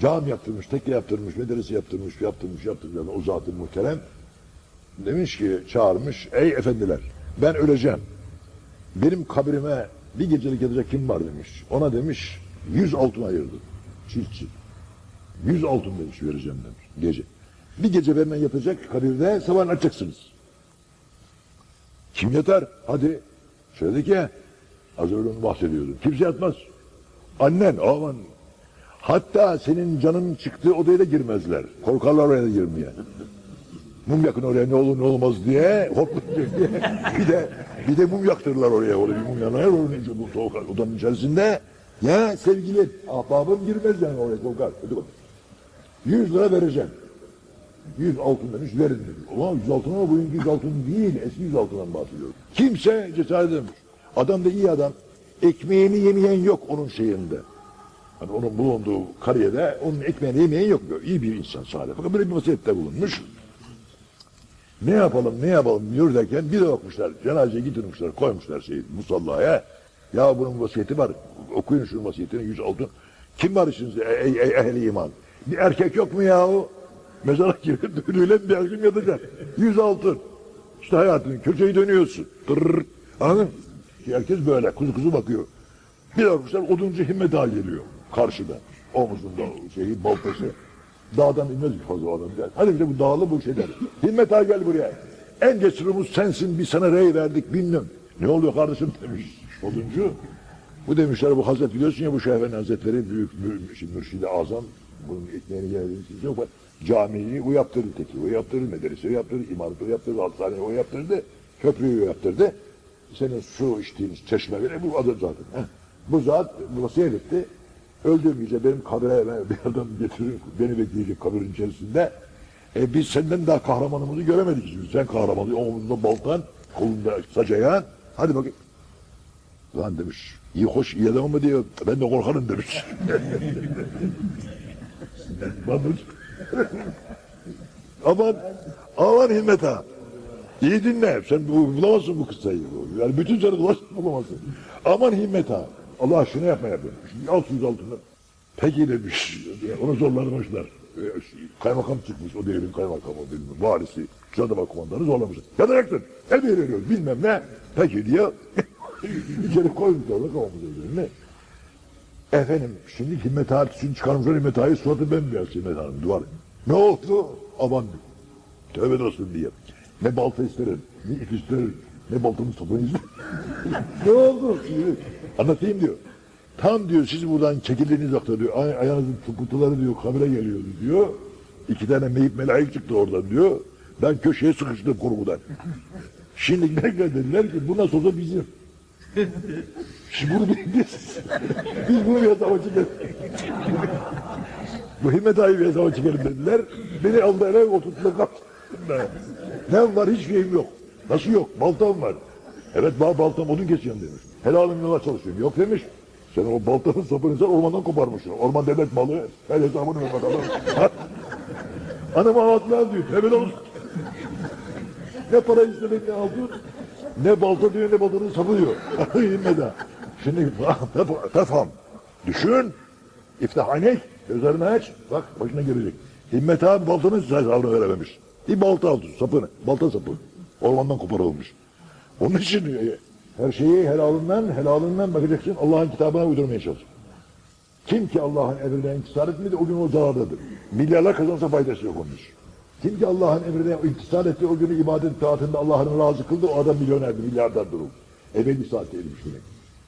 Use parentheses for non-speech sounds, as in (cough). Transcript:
Cami yaptırmış, tekke yaptırmış, medrese yaptırmış, yaptırmış, yaptırmış. Yani o zat-ı muhterem demiş ki çağırmış. Ey efendiler ben öleceğim. Benim kabrime bir gecelik yatacak kim var demiş. Ona demiş yüz altın ayırdı. Çiftçi. Yüz altın demiş vereceğim demiş gece. Bir gece benden yatacak kabirde sabah açacaksınız. Kim yatar? Hadi. Söyledik ya. Az önce onu bahsediyordum. Kimse yatmaz. Annen, aman. Hatta senin canın çıktığı odaya da girmezler. Korkarlar oraya da girmeye. Mum yakın oraya ne olur ne olmaz diye diye. bir de bir de mum yaktırırlar oraya oraya bir mum yanar onun için bu soğuk odanın içerisinde ya sevgili ahbabım girmez yani oraya korkar. Hadi bakalım. 100 lira vereceğim. 100 altın demiş verin demiş. Ulan 100 altın ama bugünkü 100 altın değil eski 100 altından bahsediyorum. Kimse cesaret edememiş. Adam da iyi adam. Ekmeğini yemeyen yok onun şeyinde. Hani onun bulunduğu kariyerde onun ekmeğini yemeyen yok. İyi bir insan salih. Fakat böyle bir vasiyette bulunmuş. Ne yapalım ne yapalım diyor derken bir de bakmışlar cenazeye getirmişler koymuşlar şeyi musallaya. Ya bunun vasiyeti var okuyun şunun vasiyetini yüz altın. Kim var içinizde ey, ey ehli iman? Bir erkek yok mu yahu? Mezara girip (laughs) dönüyle bir akşam yatacak. Yüz altın. İşte hayatın köşeyi dönüyorsun. Tırrrr. Anladın mı? Herkes böyle kuzu kuzu bakıyor. Bir bakmışlar oduncu himmet ağa geliyor karşıda. Omuzunda şeyi baltası. Dağdan inmez bir fazla adam. Hadi bir de bu dağlı bu şeyler. Himmet ağa gel buraya. En cesurumuz sensin bir sana rey verdik bilmem. Ne oluyor kardeşim demiş oduncu. Bu demişler bu Hazret biliyorsun ya bu Şeyh Efendi Hazretleri büyük mür, mürşidi azam. Bunun ekmeğini geldiğini yok. Camiyi o yaptırdı teki. O yaptırdı medreseyi o yaptırdı. imareti o yaptırdı. Hastaneyi o yaptırdı. Köprüyü o yaptırdı. Senin su içtiğiniz çeşme bile bu adı zaten. Heh. Bu zat vasiyet etti. Öldüğüm gece benim kabre bir adam getirir, beni bekleyecek kabrin içerisinde. E biz senden daha kahramanımızı göremedik şimdi. Sen kahramanı, omuzunda baltan, kolunda sacayan. Hadi bakayım. Lan demiş, iyi hoş iyi adam mı diyor. Ben de korkarım demiş. (laughs) Bakın. aman, aman himmet ha. İyi dinle. Sen bu, bulamazsın bu kıssayı. Yani bütün sene dolaşıp bulamazsın. Aman himmet ha. Allah aşkına yapma yapma. Şimdi al yüz altını. Peki demiş. Onu zorlamışlar. Ee, Kaymakam çıkmış. O devrin kaymakamı, bilmem, valisi, jandarma kumandanı zorlamış. Yanacaksın. El veriyoruz bilmem ne. Peki diyor. (laughs) İçeri koymuşlar kafamıza üzerine. Efendim şimdi Himmet Ağa tüsünü çıkarmışlar Himmet Ağa'yı suratı bembeyaz Himmet Ağa'nın duvar. Ne oldu? Aman tövbe olsun diye. Ne balta isterim, ne ip isterim, ne baltamın sapını isterim. ne oldu? Anlatayım diyor. Tam diyor siz buradan çekildiğiniz nokta diyor ay ayağınızın tıpırtıları diyor kabire geliyordu diyor. İki tane meyip melaik çıktı oradan diyor. Ben köşeye sıkıştım korkudan. (laughs) Şimdi giderken dediler ki bu nasıl olsa bizim. (laughs) Şimdi bunu biz, biz bunu bir hesaba çekelim. (laughs) Bu Himmet Ağa'yı bir hesaba çekelim dediler. Beni aldı eve oturttular kaptı. Ne var hiçbir şeyim yok. Nasıl yok? Baltam var. Evet bal baltam odun kesiyorum demiş. Helalım yola çalışıyorum. Yok demiş. Sen o baltanın sapını sen ormandan koparmışsın. Orman devlet malı. Her hesabını ver bakalım. Anam ağlatmaz diyor. Tebel olsun. Ne para istemek ne aldın? Ne balta diyor ne baltanın sapı diyor. (laughs) İnmeden. Şimdi tef- tefam. Düşün. İftah aynek. Gözlerini aç. Bak başına gelecek. Himmet abi baltanın hesabını verememiş. Bir balta aldı sapını. Balta sapı. Ormandan koparılmış. Onun için e, her şeyi helalından helalından bakacaksın. Allah'ın kitabına uydurmaya çalış. Kim ki Allah'ın emrine intisar etmedi o gün o zarardadır. Milyarlar kazansa faydası yok onun. Kim ki Allah'ın emrine intisar etti o günü ibadet taatında Allah'ın razı kıldı o adam milyonerdir, milyarderdir o. Ebedi saate ermiş demek.